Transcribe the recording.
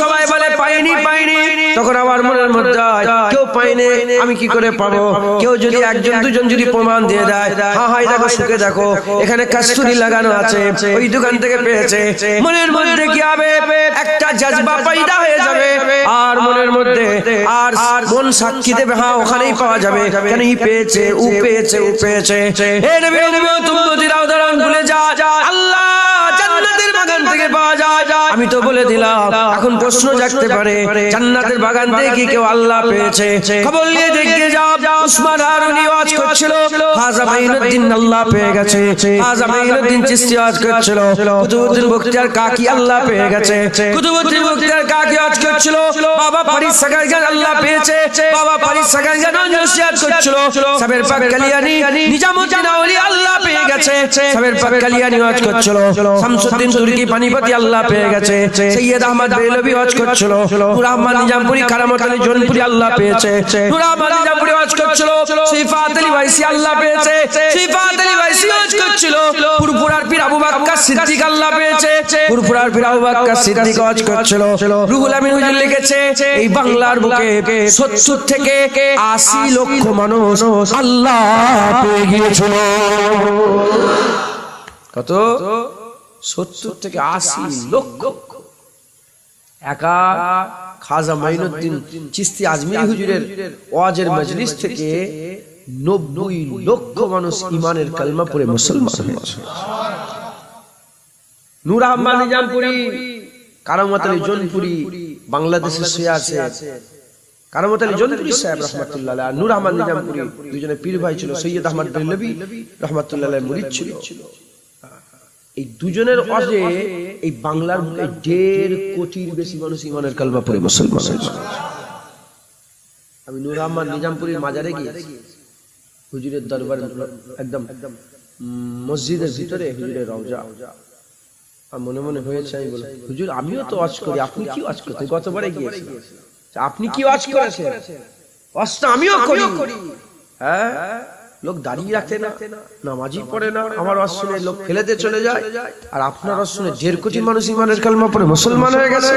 সবাই বলে, পাইনি পাইনি। তখন আমার মনের মধ্যে কেউ পাইনি, আমি কি করে পাবো? কেউ যদি একজন, দুজন যদি প্রমাণ দিয়ে দেয় হ্যাঁ হাই দেখো, সুখে দেখো, এখানে কাস্তুরি লাগানো আছে, ওই দোকান থেকে পেয়েছে। মনের মধ্যে কি হবে একটা জাজবা পয়দা হয়ে যাবে, আর মনের মধ্যে আর মন সাক্ষী দেবে হ্যাঁ ওখানেই পাওয়া যাবে। কেন পেয়েছে উ পেয়েছে উ পেয়েছে। হে নবী তুম্মতিরা উদাহরণ আমি তো বলে দিলাম এখন প্রশ্ন জাগতে পারে জান্নাতের বাগান কি কেউ আল্লাহ পেয়েছে? খবর নিয়ে দেখতে যাও উসমান হারুনি ওয়াজ করছিল হাজা মাইনুদ্দিন আল্লাহ পেয়ে গেছে হাজা মাইনুদ্দিন চিশতি ওয়াজ করছিল কুতুবুদ্দিন বখতিয়ার কাকি আল্লাহ পেয়ে গেছে কুতুবুদ্দিন বখতিয়ার কাকি ওয়াজ করছিল বাবা ফারিদ সাগারগান আল্লাহ পেয়েছে বাবা ফারিদ সাগারগান নসিহত করছিল সাবের পাক কালিয়ানি নিজামুদ্দিন আউলি আল্লাহ পেয়ে গেছে সাবের পাক কালিয়ানি ওয়াজ করছিল শামসুদ্দিন তুর্কি পানিপতি আল্লাহ পেয়ে গেছে। সৈয়দ আহমদ বেলবি ওয়াজ করছিল। নূর আহমদ নিজামপুরি কারামত আলী জোনপুরি আল্লাহ পেয়েছে। নূর আহমদ নিজামপুরি ওয়াজ করছিল। সিফাত আলী ভাইসি আল্লাহ পেয়েছে। সিফাত আলী ভাইসি ওয়াজ করছিল। পুরপুরার পীর আবু বাক্কা সিদ্দিক আল্লাহ পেয়েছে। পুরপুরার পীর আবু বাক্কা সিদ্দিক ওয়াজ করছিল। রুহুল আমিন হুজুর লিখেছে এই বাংলার বুকে 70 থেকে 80 লক্ষ মানুষ আল্লাহ পেয়ে গিয়েছিল। কত? সত্তর থেকে আশি লক্ষ। একা খাজা মাইনুদ্দিন চিস্তি আজমিরি হুজুরের ওয়াজের মজলিস থেকে নব্বই লক্ষ মানুষ ইমানের কালমা পড়ে মুসলমান হয়েছে নূর আহমদ নিজামপুরি, কারামত আলী জোনপুরি বাংলাদেশে শুয়ে আছে। কারামত আলী জোনপুরি সাহেব রহমতুল্লাহ নূর আহমদ নিজামপুরি দুজনে পীর ভাই ছিল সৈয়দ আহমদ বেল্লবি রহমতুল্লাহ মুরিদ ছিল। এই দুজনের অজে এই বাংলার বুকে দেড় কোটির বেশি মানুষ ইমানের কালমা পড়ে মুসলমান। আমি নূর আহমদ নিজামপুরীর মাজারে গিয়েছি। হুজুরের দরবার একদম মসজিদের ভিতরে হুজুরের রওজা। আর মনে মনে হয়েছে আমি বলি হুজুর আমিও তো ওয়াজ করি আপনি কি ওয়াজ করতেন গতবারে গিয়েছি আপনি কি ওয়াজ করেছেন? ওয়াজটা আমিও করি। হ্যাঁ? লোক দাঁড়িয়ে রাখে না। নামাজি পড়ে না। আমার অশ্বিনে লোক ফেলেতে চলে যায়। আর আপনার অশ্বিনে দেড় কোটি মানুষ ইমানের কালমা পড়ে। মুসলমান হয়ে গেছে।